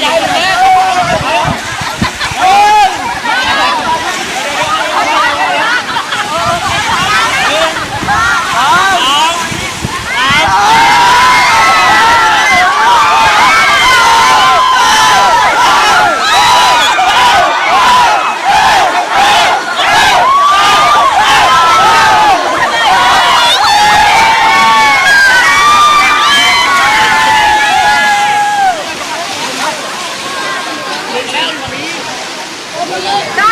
I, I, I, ได้